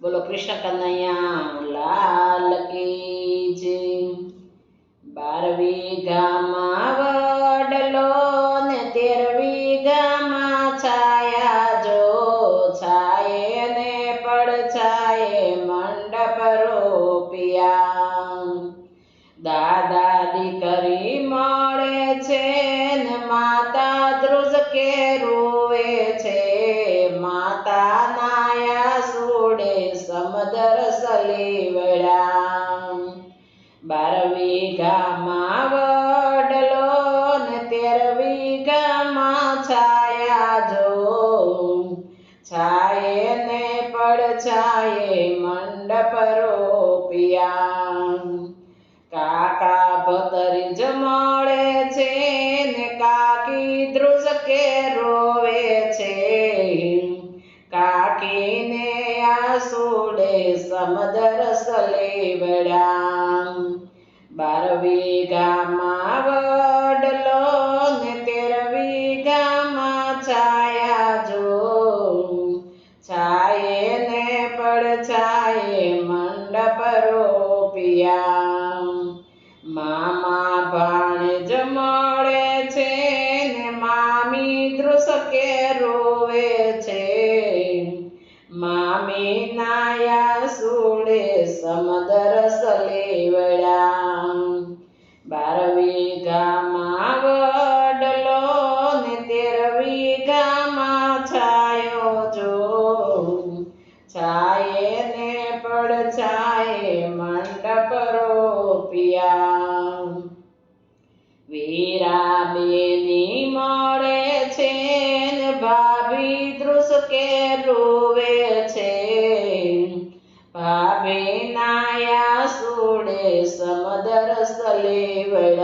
બોલો, કૃષ્ણ કનૈયા લાલ કી જય બાર વીઘામાં વડલો ને તેર વીઘામાં છાયા, જો છાયે ને પડછાયે મંડપ રોપિયા દાદા દીકરી મળે છે ને માતા ધ્રુજ કે રોવે છે? માતા સમદર સલીવડા બાર વીઘામાં વડલો ને તેર વીઘામાં છાયા જો. છાયે ને પડછાયે મંડપ રોપિયા. કાકા ભતરીજ મળે છે ને કાકી ધ્રુજ કે આસુડે સમદર સલેવડા બાર ગામા વડલો ને તેર ગામા છાયા જો છાયે ને પડછાયે મંડપ રોપિયા મામા ભાણેજ મળે છે ને મામી ધ્રુસકે રોવે સુડે સમદર સલેવડા બારવી ગામાં વડલો ને તેર વીઘામાં છાયો જો. છાયે ને પડછાયે મંડપ રોપિયા. વીરા બેની મળે છે ને ભાભી દૃશ કે રોવે છે. ભાભી નાયા સુડે સમદર સલેવડા